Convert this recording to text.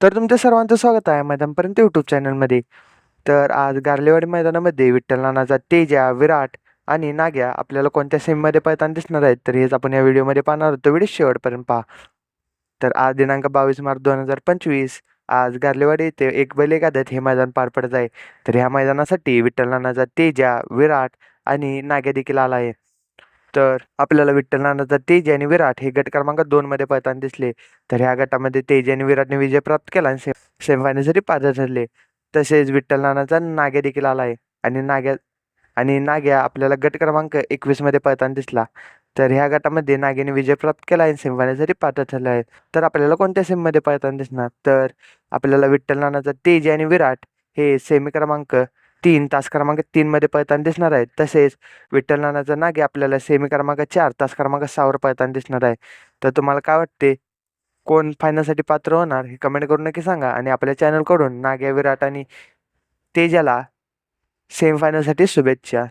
तर तुमच्या सर्वांचं स्वागत आहे मैदानपर्यंत यूट्यूब चॅनलमध्ये तर आज गारलेवाडी मैदानामध्ये विठ्ठल नानाचा तेजा विराट आणि नाग्या आपल्याला कोणत्या सेमीमध्ये पळताना दिसणार आहेत? तर हेच आपण या व्हिडिओमध्ये पाहणार आहोत. तो व्हिडिओ शेवटपर्यंत पहा. तर आज दिनांक बावीस मार्च दोन हजार पंचवीस. आज गारलेवाडी येथे एक बैल एखाद्यात हे मैदान पार पडत आहे. तर ह्या मैदानासाठी विठ्ठल नानाचा तेजा विराट आणि नाग्या देखील आला आहे. तर आपल्याला विठ्ठल नानाचा तेज आणि विराट हे गट क्रमांक दोनमध्ये पळताना दिसले. तर ह्या गटामध्ये तेज आणि विराटने विजय प्राप्त केला आणि से सेमीफायनलसाठी पात्र ठरले. तसेच विठ्ठल नानाचा नाग्या देखील आला आहे. आणि नाग्या आणि नाग्या आपल्याला गट क्रमांक एकवीसमध्ये पळताना दिसला. तर ह्या गटामध्ये नागेने विजय प्राप्त केला आणि सेमीफायनलसाठी पात्र ठरले आहे तर आपल्याला कोणत्या सेमीमध्ये पळताना दिसणार? तर आपल्याला विठ्ठल नानाचा तेज आणि विराट हे सेमी क्रमांक तीन तास क्रमांक तीनमध्ये पळताना दिसणार आहेत तसेच विठ्ठल नानाचा नागे आपल्याला सेमी क्रमांक चार तास क्रमांक सहावर पळताना दिसणार आहे. तर तुम्हाला काय वाटते? कोण फायनलसाठी पात्र होणार? हे कमेंट करून नक्की सांगा. आणि आपल्या चॅनलकडून नाग्या विराट आणि तेजाला सेमीफायनलसाठी शुभेच्छा.